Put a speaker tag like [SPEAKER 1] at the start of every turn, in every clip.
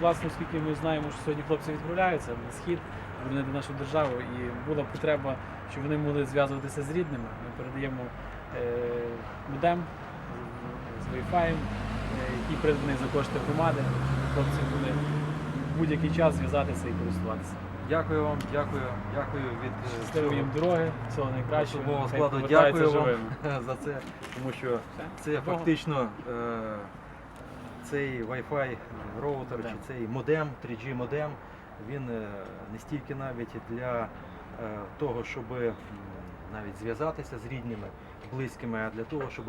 [SPEAKER 1] Власне, оскільки ми знаємо, що сьогодні хлопці відправляються на схід, боронити нашу державу, і була потреба, щоб вони могли зв'язуватися з рідними. Ми передаємо е, модем з- Wi-Fi, е, який придбаний за кошти громади. Хлопці могли в будь-який час зв'язатися і користуватися.
[SPEAKER 2] Дякую вам, дякую, дякую від е,
[SPEAKER 1] Щасливої їм дороги, всього найкращого.
[SPEAKER 2] складу. Дякую вам за це, тому що це фактично е, цей Wi-Fi роутер чи цей модем, 3G модем, він е, не стільки навіть для е, того, щоб навіть зв'язатися з рідними, близькими, а для того, щоб,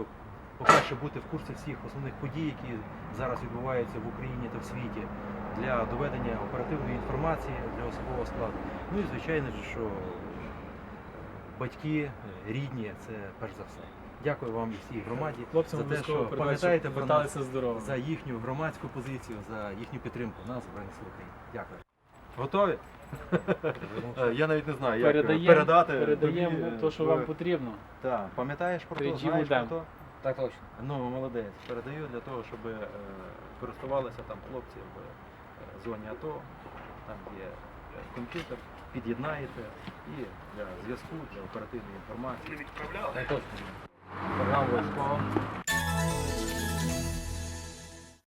[SPEAKER 2] по-перше, бути в курсі всіх основних подій, які зараз відбуваються в Україні та в світі, для доведення оперативної інформації для особового складу. Ну і звичайно що батьки, е, рідні це перш за все. Дякую вам і всій громаді
[SPEAKER 1] Хлопцям
[SPEAKER 2] за те, що пам'ятаєте про нас,
[SPEAKER 1] здоровими.
[SPEAKER 2] за їхню громадську позицію, за їхню підтримку нас, Збройних сил України. Дякую. Готові? Я навіть не знаю, як
[SPEAKER 1] Передаємо,
[SPEAKER 2] передати.
[SPEAKER 1] передаємо
[SPEAKER 2] тобі,
[SPEAKER 1] те, що
[SPEAKER 2] е,
[SPEAKER 1] вам потрібно.
[SPEAKER 2] Так, пам'ятаєш про то, знаєш про то?
[SPEAKER 3] Так точно.
[SPEAKER 2] Ну, молодець. Передаю для того, щоб е, користувалися там хлопці в е, зоні АТО, там є е, комп'ютер, під'єднаєте і для зв'язку, для оперативної інформації.
[SPEAKER 3] Так точно.
[SPEAKER 2] Bravo,